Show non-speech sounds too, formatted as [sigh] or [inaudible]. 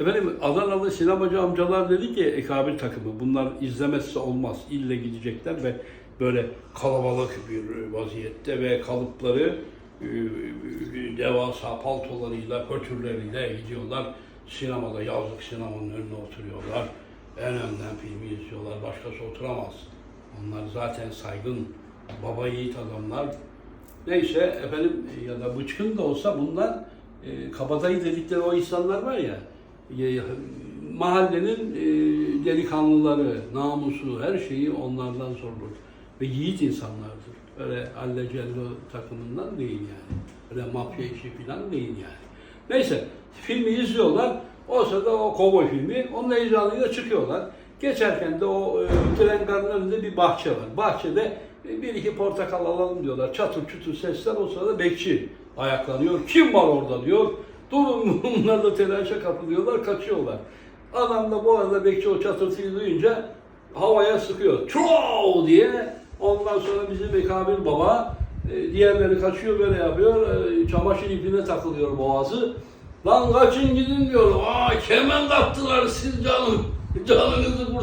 Efendim Adanalı sinemacı amcalar dedi ki Ekabir takımı bunlar izlemezse olmaz. İlle gidecekler ve böyle kalabalık bir vaziyette ve kalıpları e, devasa paltolarıyla, pötürleriyle gidiyorlar. Sinemada yazlık sinemanın önüne oturuyorlar. En önden filmi izliyorlar. Başkası oturamaz. Onlar zaten saygın, baba yiğit adamlar. Neyse efendim ya da bıçkın da olsa bunlar e, kabadayı dedikleri o insanlar var ya e, mahallenin e, delikanlıları, namusu, her şeyi onlardan sorulur. Ve yiğit insanlardır. Öyle Alle Cello takımından değil yani. Öyle mafya işi falan değil yani. Neyse filmi izliyorlar. O sırada o kovboy filmi. Onun heyecanıyla çıkıyorlar. Geçerken de o e, tren garının önünde bir bahçe var. Bahçede e, bir iki portakal alalım diyorlar. Çatır çutur sesler o sırada bekçi ayaklanıyor. Kim var orada diyor. Durun [laughs] bunlar da telaşa kapılıyorlar, kaçıyorlar. Adam da bu arada bekçi o çatırtıyı duyunca havaya sıkıyor. Çoğu diye. Ondan sonra bizim Ekabir Baba e, diğerleri kaçıyor böyle yapıyor. E, çamaşır ipine takılıyor boğazı. Lan kaçın gidin diyor. Aa kemen taktılar siz canım. Canınızı